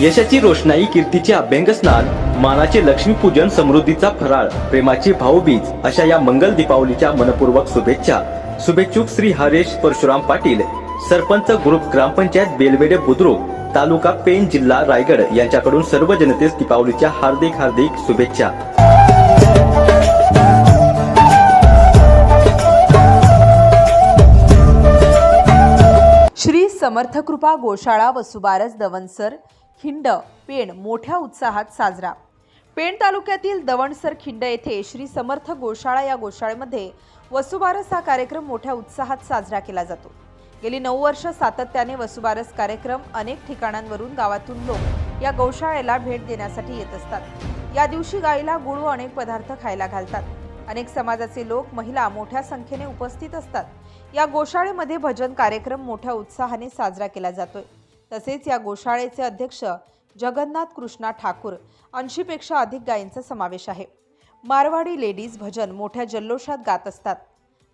यशाची रोषणाई कीर्तीचे अभ्यंग स्नान मानाचे लक्ष्मीपूजन समृद्धीचा फराळ प्रेमाची भाऊबीज अशा या मंगल दीपावलीच्या मनपूर्वक शुभेच्छा. शुभेच्छुक श्री हरेश परशुराम पाटील सरपंच ग्रुप ग्रामपंचायत बेलवेडे बुद्रुक तालुका पेन जिल्हा रायगड यांच्याकडून सर्व जनतेस दीपावलीच्या हार्दिक हार्दिक शुभेच्छा. श्री समर्थकृपा गोशाळा वसुबारस दवनसर खिंड पेण मोठ्या उत्साहात साजरा. पेण तालुक्यातील दवणसर खिंड येथे श्री समर्थ गोशाळा या गोशाळेमध्ये वसुबारस हा कार्यक्रम मोठ्या उत्साहात साजरा केला जातो. गेली नऊ वर्ष सातत्याने वसुबारस कार्यक्रम अनेक ठिकाणांवरून गावातून लोक या गोशाळेला भेट देण्यासाठी येत असतात. या दिवशी गायीला गुळ व अनेक पदार्थ खायला घालतात. अनेक समाजाचे लोक महिला मोठ्या संख्येने उपस्थित असतात. या गोशाळेमध्ये भजन कार्यक्रम मोठ्या उत्साहाने साजरा केला जातोय. तसेच या गोशाळेचे अध्यक्ष जगन्नाथ कृष्णा ठाकूर ऐंशीपेक्षा अधिक गायींचा समावेश आहे. मारवाडी लेडीज भजन मोठ्या जल्लोषात गात असतात.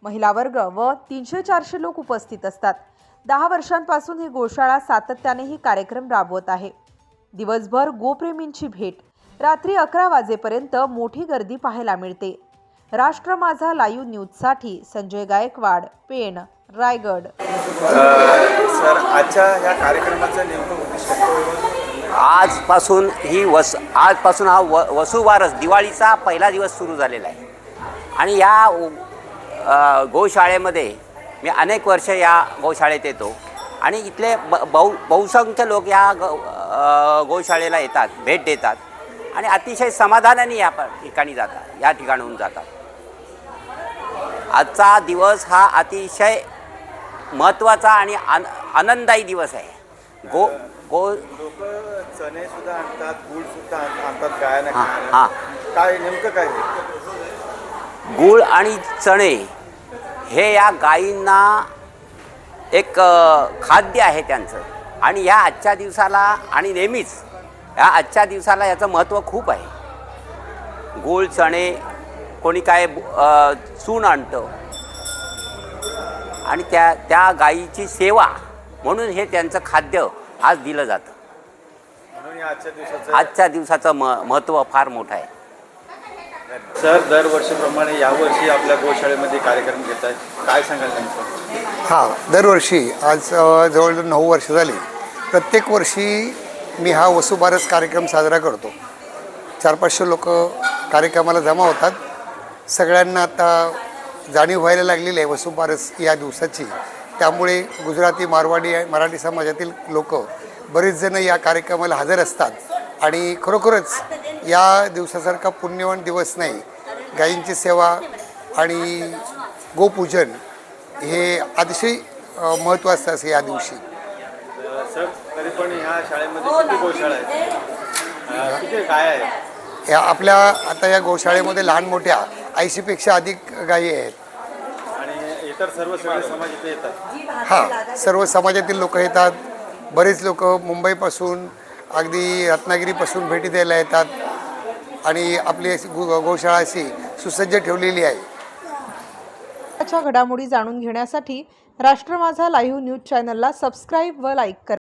महिला वर्ग व तीनशे चारशे लोक उपस्थित असतात. दहा वर्षांपासून ही गोशाळा सातत्याने ही कार्यक्रम राबवत आहे. दिवसभर गोप्रेमींची भेट. रात्री अकरा वाजेपर्यंत मोठी गर्दी पाहायला मिळते. राष्ट्र माझा लाईव्ह न्यूजसाठी संजय गायकवाड पेण रायगड. सर आजच्या या कार्यक्रमाचं नेमकं उद्दिष्ट आजपासून ही वस आजपासून हा व वसुबारस दिवाळीचा पहिला दिवस सुरू झालेला आहे. आणि या गोशाळेमध्ये मी अनेक वर्ष या गोशाळेत येतो. आणि इथले ब बहु बहुसंख्य लोक या ग गोशाळेला येतात भेट देतात. आणि अतिशय समाधानाने या ठिकाणी जातात या ठिकाणाहून जातात. आजचा दिवस हा अतिशय महत्त्वाचा आणि आन आनंददायी दिवस आहे गो गो लोक चणे सुद्धा आणतात गुळ सुद्धा आण- आणतात गायना हां. हां काय नेमकं काय? गूळ आणि चणे हे या गायींना एक खाद्य आहे त्यांचं आणि ह्या आजच्या दिवसाला आणि नेहमीच ह्या आजच्या दिवसाला याचं महत्त्व खूप आहे गूळ चणे कोणी काय चून आणतं आणि त्या त्या गायीची सेवा म्हणून हे त्यांचं खाद्य आज दिलं जातं. म्हणून या आजच्या दिवसाचं आजच्या दिवसाचं म महत्त्व फार मोठं आहे. सर दरवर्षीप्रमाणे यावर्षी आपल्या गोशाळेमध्ये कार्यक्रम घेत आहे काय सांगाल नेमकं हां दरवर्षी आज अ, जवळ नऊ वर्ष झाली. प्रत्येक वर्षी मी हा वसुबारस कार्यक्रम साजरा करतो. चार पाचशे लोक कार्यक्रमाला जमा होतात. सगळ्यांना आता जाणीव व्हायला लागलेली आहे वसुबारस या दिवसाची. त्यामुळे गुजराती मारवाडी मराठी समाजातील लोक बरेच जण या कार्यक्रमाला हजर असतात. आणि खरोखरच या दिवसासारखा पुण्यवान दिवस नाही. गायींची सेवा आणि गोपूजन हे अतिशय महत्त्वाचं असं या दिवशी. अ, सर तरी पण ह्या शाळेमध्ये गोशाळा काय या आपल्या आता या गोशाळेमध्ये लहान मोठ्या ऐंशीपेक्षा अधिक गायी आहेत. आणि इतर सर्व सगळे समाज इथे येतात. हां सर्व समाजातील लोक येतात. बरेच लोक मुंबईपासून अगदी रत्नागिरीपासून भेटी द्यायला येतात. आणि आपली अशी गो गोशाळा अशी सुसज्ज ठेवलेली आहे. घडामोडी जाणून घेण्यासाठी राष्ट्र माझा लाईव्ह न्यूज चॅनलला सबस्क्राईब व लाईक करा.